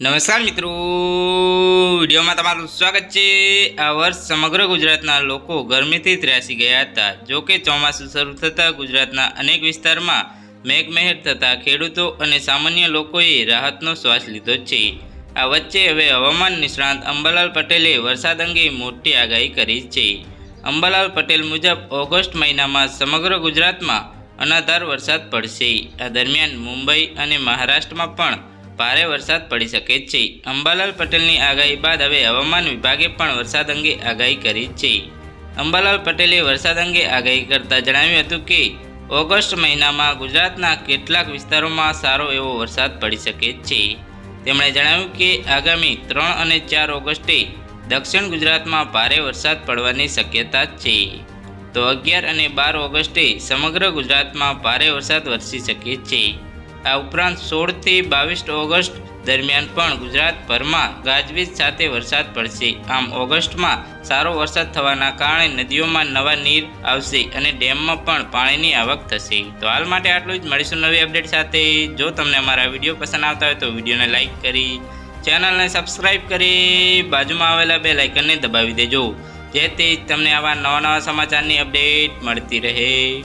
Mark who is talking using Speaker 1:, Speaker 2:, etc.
Speaker 1: નમસ્કાર મિત્રો. વિડીયોમાં તમારું સ્વાગત છે. આ વર્ષ સમગ્ર ગુજરાતના લોકો ગરમીથી ત્રાસી ગયા હતા. જો કે ચોમાસું શરૂ થતાં ગુજરાતના અનેક વિસ્તારમાં મેઘમહેર થતાં ખેડૂતો અને સામાન્ય લોકોએ રાહતનો શ્વાસ લીધો છે. આ વચ્ચે હવે હવામાન નિષ્ણાંત અંબાલાલ પટેલે વરસાદ અંગે મોટી આગાહી કરી છે. અંબાલાલ પટેલ મુજબ ઓગસ્ટ મહિનામાં સમગ્ર ગુજરાતમાં અનાધાર વરસાદ પડશે. આ દરમિયાન મુંબઈ અને મહારાષ્ટ્રમાં પણ ભારે વરસાદ પડી શકે છે. અંબાલાલ પટેલની આગાહી બાદ હવે હવામાન વિભાગે પણ વરસાદ અંગે આગાહી કરી છે. અંબાલાલ પટેલે વરસાદ અંગે આગાહી કરતા જણાવ્યું હતું કે, ઓગસ્ટ મહિનામાં ગુજરાતના કેટલાક વિસ્તારોમાં સારો એવો વરસાદ પડી શકે છે. તેમણે જણાવ્યું કે, આગામી ત્રણ અને ચાર ઓગસ્ટે દક્ષિણ ગુજરાતમાં ભારે વરસાદ પડવાની શક્યતા છે. તો અગિયાર અને બાર ઓગસ્ટે સમગ્ર ગુજરાતમાં ભારે વરસાદ વરસી શકે છે. આ ઉપરાંત સોળથી બાવીસ ઓગસ્ટ દરમિયાન પણ ગુજરાતભરમાં ગાજવીજ સાથે વરસાદ પડશે. આમ ઓગસ્ટમાં સારો વરસાદ થવાના કારણે નદીઓમાં નવા નીર આવશે અને ડેમમાં પણ પાણીની આવક થશે. તો હાલ માટે આટલું જ. મળીશું નવી અપડેટ સાથે. જો તમને અમારા વીડિયો પસંદ આવતા હોય તો વિડીયોને લાઇક કરી, ચેનલને સબસ્ક્રાઇબ કરી, બાજુમાં આવેલા બે લાઇકનને દબાવી દેજો. જેથી તમને આવા નવા નવા સમાચારની અપડેટ મળતી રહે.